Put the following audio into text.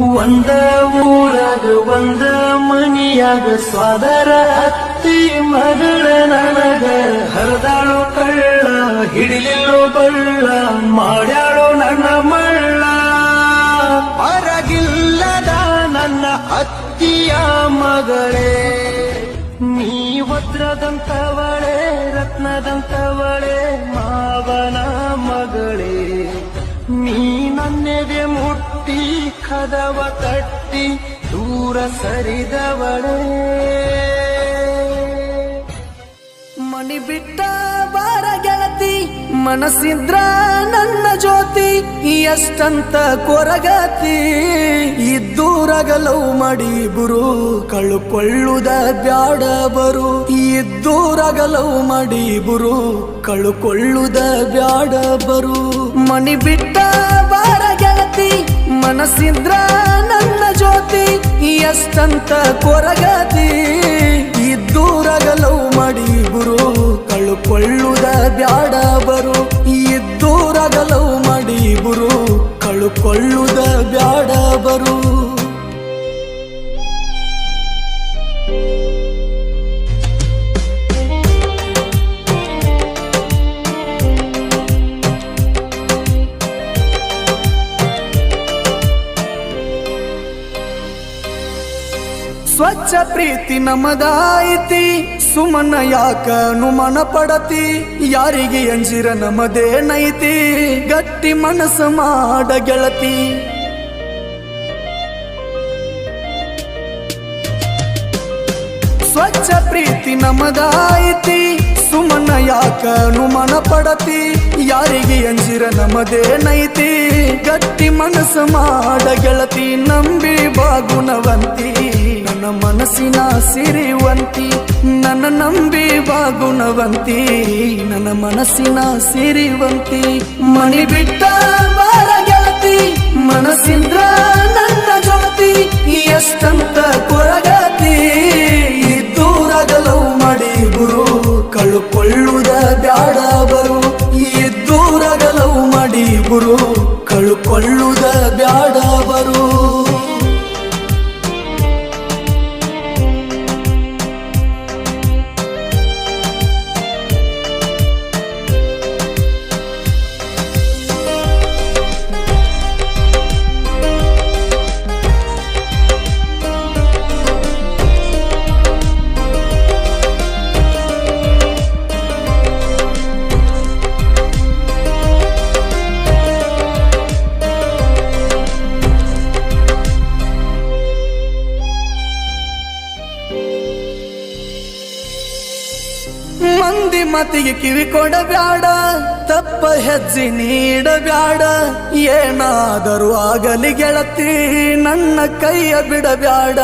ಒಂದ ಊರಾಗ ಒಂದ ಮನಿಯಾಗ ಸ್ವಾದರ ಅತ್ತಿ ಮಗಳ ನನಗ. ಹರಿದಾಳು ಕಳ್ಳ, ಹಿಡಿಲಿಲ್ಲೋ ಬಳ್ಳ, ಮಾಡ್ಯಾಳು ನನ್ನ ಮಳ್ಳ. ಹೊರಗಿಲ್ಲದ ನನ್ನ ಅತ್ತಿಯ ಮಗಳೇ. ನೀ ವಜ್ರದಂತವಳೆ ರತ್ನದಂತವಳೆ, ಮಾವನ ಮಗಳೇ. ನೀ ನನ್ನೆದೆ ಮುಟ್ಟಿ ಕದವ ಕಟ್ಟಿ ದೂರ ಸರಿದವಳೇ. ಮಣಿ ಬಿಟ್ಟ ಬಾರ ಗೆಳತಿ, ಮನಸ್ಸಿದ್ರ ನನ್ನ ಜ್ಯೋತಿ, ಎಷ್ಟಂತ ಕೊರಗತಿ. ಇದ್ದೂರಗಲವು ಮಾಡಿ ಬುರು ಕಳುಕೊಳ್ಳುದ ಬ್ಯಾಡ ಬರು. ಇದ್ದೂರಗಲವು ಮಾಡಿ ಬುರು ಕಳುಕೊಳ್ಳುದ ಬ್ಯಾಡ ಬರು. ಮಣಿ ಬಿಟ್ಟ ಮನಸ್ಸಿದ್ರ ನನ್ನ ಜ್ಯೋತಿ ಎಷ್ಟಂತ ಕೊರಗತಿ. ಇದ್ದೂರಗಲವು ಮಾಡಿ ಗುರು, ಕಳುಕೊಳ್ಳುದ ಬ್ಯಾಡ ಬರು. ಇದ್ದೂರಗಲವು ಮಾಡಿ ಗುರು, ಕಳುಕೊಳ್ಳುದ ಬ್ಯಾಡ ಬರು. ಸ್ವಚ್ಛ ಪ್ರೀತಿ ನಮದಾಯಿತಿ ಸುಮನ ಯಾಕ ನುಮನ ಪಡತಿ ಯಾರಿಗೆ ಅಂಜಿರ ನಮದೇ ನೈತಿ. ಗಟ್ಟಿ ಮನಸ್ಸು ಮಾಡ ಗೆಳತಿ. ಸ್ವಚ್ಛ ಪ್ರೀತಿ ನಮದಾಯಿತಿ ಸುಮನ ಯಾಕ ನುಮನ ಪಡತಿ ಯಾರಿಗೆ ಅಂಜಿರ ನಮದೇ ನೈತಿ. ಗಟ್ಟಿ ಮನಸ್ಸು ಮಾಡ ಗೆಳತಿ. ನಂಬಿ ಬಾಗುಣವಂತಿ ನನ್ನ ಮನಸ್ಸಿನ ಸಿರಿವಂತಿ, ನನ್ನ ನಂಬಿ ಬಾಗುಣವಂತಿ. ನನ್ನ ಮನಸ್ಸಿನ ಸಿರಿವಂತಿ, ಮಣಿ ಬಿಟ್ಟ ಗೆಳತಿ, ಮನಸ್ಸಿಂದ್ರ ನನ್ನ ಜ್ಯೋತಿ ಎಷ್ಟಂತ ಕೊರಗತಿ. ದೂರಗಲವು ಮಡಿ ಗುರು, ಕಳುಕೊಳ್ಳುದ ಬ್ಯಾಡ ಬರು. ಈ ದೂರಗಲವು ಮಡಿ ಗುರು, ಕಳುಕೊಳ್ಳುದ ಬ್ಯಾಡ ಮಂದಿ ಮತಿಗೆ ಕಿವಿ ಕೊಡಬ್ಯಾಡ ತಪ್ಪ ಹೆಜ್ಜೆ ನೀಡಬ್ಯಾಡ ಏನಾದರೂ ಆಗಲಿ ಗೆಳತಿ ನನ್ನ ಕೈಯ ಬಿಡಬ್ಯಾಡ.